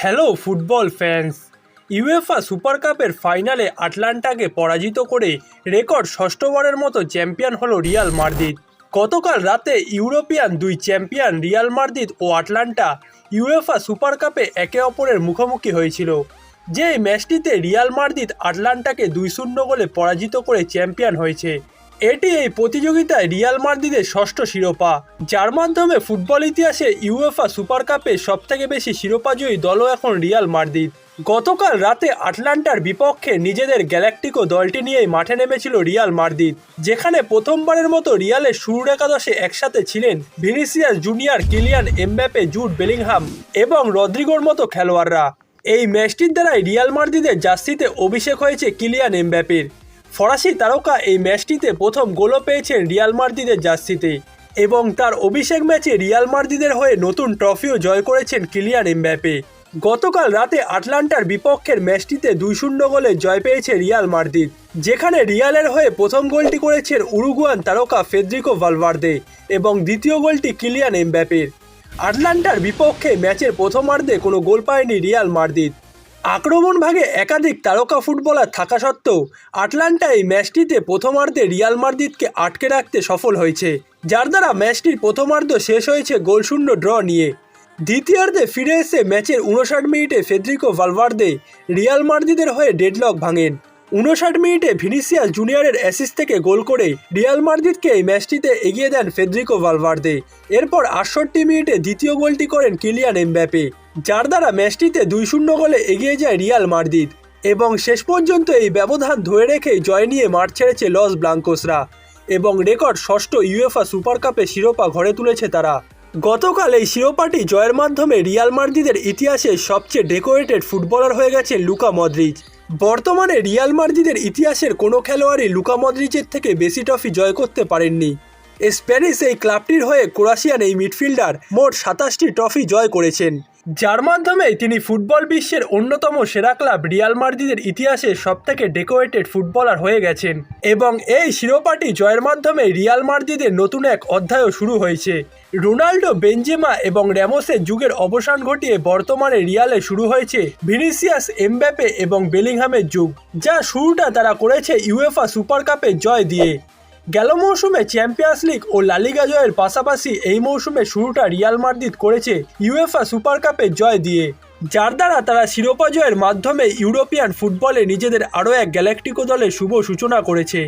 Hello football fans UEFA super কাপের ফাইনালে আটলান্টাকে পরাজিত করে রেকর্ড ষষ্ঠবারের মতো চ্যাম্পিয়ন হলো রিয়াল মার্দিদ গতকাল রাতে ইউরোপিয়ান দুই চ্যাম্পিয়ন রিয়াল মার্দিদ ও আটলান্টা ইউএফা সুপার কাপে একে অপরের মুখোমুখি হয়েছিল। যে ম্যাচটিতে রিয়াল মার্দিদ আটলান্টাকে দুই শূন্য গোলে পরাজিত করে চ্যাম্পিয়ন হয়েছে এটি এই প্রতিযোগিতায় রিয়াল মার্দিদের ষষ্ঠ শিরোপা। যার মাধ্যমে ফুটবল ইতিহাসে ইউএফা সুপার কাপে সবথেকে বেশি শিরোপাজয়ী দলও এখন রিয়াল মার্দিদ গতকাল রাতে আটলান্টার বিপক্ষে নিজেদের গ্যালাক্টিকো দলটি নিয়েই মাঠে নেমেছিল রিয়াল মার্দিদ যেখানে প্রথমবারের মতো রিয়ালের শুরুর একাদশে একসাথে ছিলেন Vinicius Junior Kylian Mbappe Jude Bellingham এবং রদ্রিগোর মতো খেলোয়াড়রা। এই ম্যাচটির দ্বারাই রিয়াল মার্দিদের জার্সিতে অভিষেক হয়েছে কিলিয়ান এমব্যাপের। ফরাসি তারকা এই ম্যাচটিতে প্রথম গোলও পেয়েছেন রিয়াল মার্দিদের জার্সিতে এবং তার অভিষেক ম্যাচে রিয়াল মার্দিদের হয়ে নতুন ট্রফিও জয় করেছেন কিলিয়ান এমব্যাপে। গতকাল রাতে আটলান্টার বিপক্ষের ম্যাচটিতে দুই শূন্য গোলে জয় পেয়েছে রিয়াল মার্দিদ যেখানে রিয়ালের হয়ে প্রথম গোলটি করেছেন উরুগুয়ান তারকা ফেদ্রিকো ভালভার্দে এবং দ্বিতীয় গোলটি কিলিয়ান এমব্যাপের। আটলান্টার বিপক্ষে ম্যাচের প্রথমার্ধে কোনো গোল পায়নি রিয়াল মার্দিদ আক্রমণ ভাগে একাধিক তারকা ফুটবলার থাকা সত্ত্বেও আটলান্টা এই ম্যাচটিতে প্রথমার্ধে রিয়াল মার্দিদকে আটকে রাখতে সফল হয়েছে, যার দ্বারা ম্যাচটির প্রথমার্ধ শেষ হয়েছে গোলশূন্য ড্র নিয়ে। দ্বিতীয়ার্ধে ফিরে এসে ম্যাচের উনষাট মিনিটে ফেদ্রিকো ভালভার্দে রিয়াল মার্দিদের হয়ে ডেডলক ভাঙেন। উনষাট মিনিটে ভিনিসিয়াস জুনিয়রের অ্যাসিস থেকে গোল করে রিয়াল মার্দিদকে এই ম্যাচটিতে এগিয়ে দেন ফেদ্রিকো ভালভার্দে। এরপর আটষট্টি মিনিটে দ্বিতীয় গোলটি করেন কিলিয়ান এমব্যাপে, যার দ্বারা ম্যাচটিতে দুই শূন্য গোলে এগিয়ে যায় রিয়াল মার্দিদ এবং শেষ পর্যন্ত এই ব্যবধান ধরে রেখেই জয় নিয়ে মাঠ ছেড়েছে লস ব্লাঙ্কোসরা। এবং রেকর্ড ষষ্ঠ ইউএফা সুপার কাপে শিরোপা ঘরে তুলেছে তারা। গতকাল এই শিরোপাটি জয়ের মাধ্যমে রিয়াল মার্দিদের ইতিহাসে সবচেয়ে ডেকোরেটেড ফুটবলার হয়ে গেছে লুকা মদ্রিচ বর্তমানে রিয়াল মার্জিদের ইতিহাসের কোনো খেলোয়াড়ই লুকা মদ্রিচের থেকে বেশি ট্রফি জয় করতে পারেননি। স্প্যানিশ এই ক্লাবটির হয়ে ক্রোয়াশিয়ান এই মিডফিল্ডার মোট সাতাশটি ট্রফি জয় করেছেন। যার মাধ্যমে তিনি ফুটবল বিশ্বের অন্যতম সেরা ক্লাব রিয়াল মার্দিদের ইতিহাসে সবথেকে ডেকোরেটেড ফুটবলার হয়ে গেছেন এবং এই শিরোপাটি জয়ের মাধ্যমে রিয়াল মার্দিদের নতুন এক অধ্যায়ও শুরু হয়েছে। রোনাল্ডো বেনজেমা এবং র্যামোসের যুগের অবসান ঘটিয়ে বর্তমানে রিয়ালে শুরু হয়েছে ভিনিসিয়াস এমব্যাপে এবং বেলিংহামের যুগ, যা শুরুটা তারা করেছে ইউএফা সুপার কাপে জয় দিয়ে। গেল মৌসুমে চ্যাম্পিয়ন্স লিগ ও লালিগা জয়ের পাশাপাশি এই মৌসুমে শুরুটা রিয়াল মাদ্রিদ করেছে ইউএফা সুপার কাপে জয় দিয়ে। যার দ্বারা তারা শিরোপা জয়ের মাধ্যমে ইউরোপিয়ান ফুটবলে নিজেদের আরও এক গ্যালাকটিকো দলের শুভ সূচনা করেছে।